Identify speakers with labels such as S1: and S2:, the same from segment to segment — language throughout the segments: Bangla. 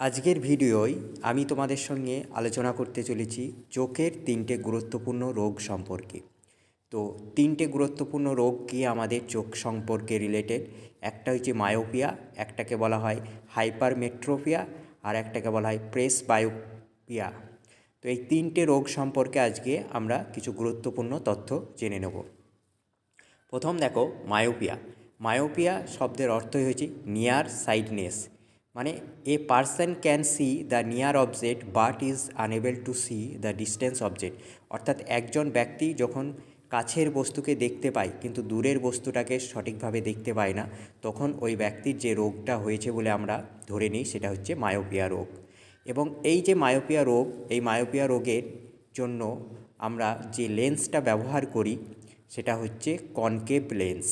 S1: আজকের ভিডিওয় আমি তোমাদের সঙ্গে আলোচনা করতে চলেছি চোখের তিনটে গুরুত্বপূর্ণ রোগ সম্পর্কে। তো তিনটে গুরুত্বপূর্ণ রোগ কি আমাদের চোখ সম্পর্কে রিলেটেড একটা হচ্ছে মায়োপিয়া একটাকে বলা হয় হাইপারমেট্রোপিয়া আর একটাকে বলা হয় প্রেস বায়োপিয়া তো এই তিনটে রোগ সম্পর্কে আজকে আমরা কিছু গুরুত্বপূর্ণ তথ্য জেনে নেব। প্রথম দেখো মায়োপিয়া মায়োপিয়া শব্দের অর্থই হয়েছে নিয়ার সাইডনেস মানে a person can see the near object but is unable to see the distance object অর্থাৎ একজন ব্যক্তি যখন কাছের বস্তুকে দেখতে পায়, কিন্তু দূরের বস্তুটাকে সঠিকভাবে দেখতে পায় না, তখন ওই ব্যক্তির যে রোগটা হয়েছে বলে আমরা ধরে নিই সেটা হচ্ছে মায়োপিয়া রোগ। এবং এই যে মায়োপিয়া রোগ, এই মায়োপিয়া রোগের জন্য আমরা যে লেন্সটা ব্যবহার করি সেটা হচ্ছে কনকেভ লেন্স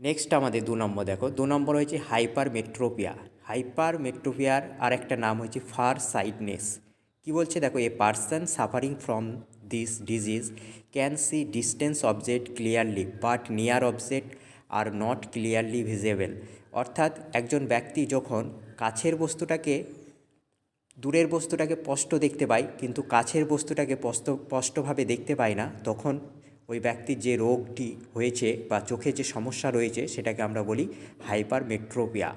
S1: নেক্সট আমাদের দু নম্বর দেখো। দু নম্বর হয়েছে হাইপার মেট্রোপিয়া হাইপার মেট্রোপিয়ার আর একটা নাম হচ্ছে ফার সাইডনেস কি বলছে দেখো? A person suffering from this disease can see distance object clearly but near object are not clearly visible অর্থাৎ একজন ব্যক্তি যখন কাছের বস্তুটাকে, দূরের বস্তুটাকে স্পষ্ট দেখতে পায়, কিন্তু কাছের বস্তুটাকে স্পষ্ট, স্পষ্টভাবে দেখতে পায় না, তখন ওই ব্যক্তির যে রোগটি হয়েছে বা চোখে যে সমস্যা রয়েছে সেটাকে আমরা বলি হাইপার মেট্রোপিয়া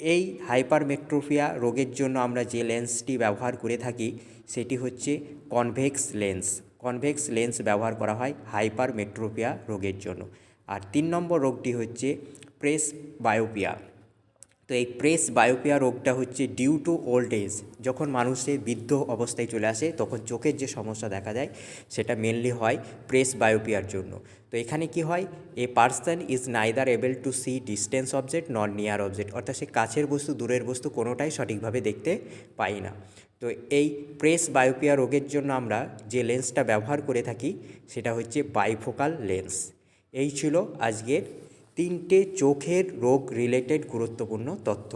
S1: এই হাইপার মেট্রোপিয়া রোগের জন্য আমরা যে লেন্সটি ব্যবহার করে থাকি সেটি হচ্ছে কনভেক্স লেন্স। কনভেক্স লেন্স ব্যবহার করা হয় হাইপার মেট্রোপিয়া রোগের জন্য। আর তিন নম্বর রোগটি হচ্ছে প্রেস বায়োপিয়া তো এই প্রেস বায়োপিয়া রোগটা হচ্ছে ডিউ টু ওল্ড এজ যখন মানুষের বৃদ্ধ অবস্থায় চলে আসে, তখন চোখের যে সমস্যা দেখা যায় সেটা মেনলি হয় প্রেস বায়োপিয়ার জন্য। তো এখানে কি হয় a person is neither able to see distance object not near object অর্থাৎ সে কাছের বস্তু, দূরের বস্তু কোনোটাই সঠিকভাবে দেখতে পাই না। তো এই প্রেস বায়োপিয়া রোগের জন্য আমরা যে লেন্সটা ব্যবহার করে থাকি, সেটা হচ্ছে বাইফোকাল লেন্স এই ছিল আজকের তিনটে চোখের রোগ রিলেটেড গুরুত্বপূর্ণ তথ্য।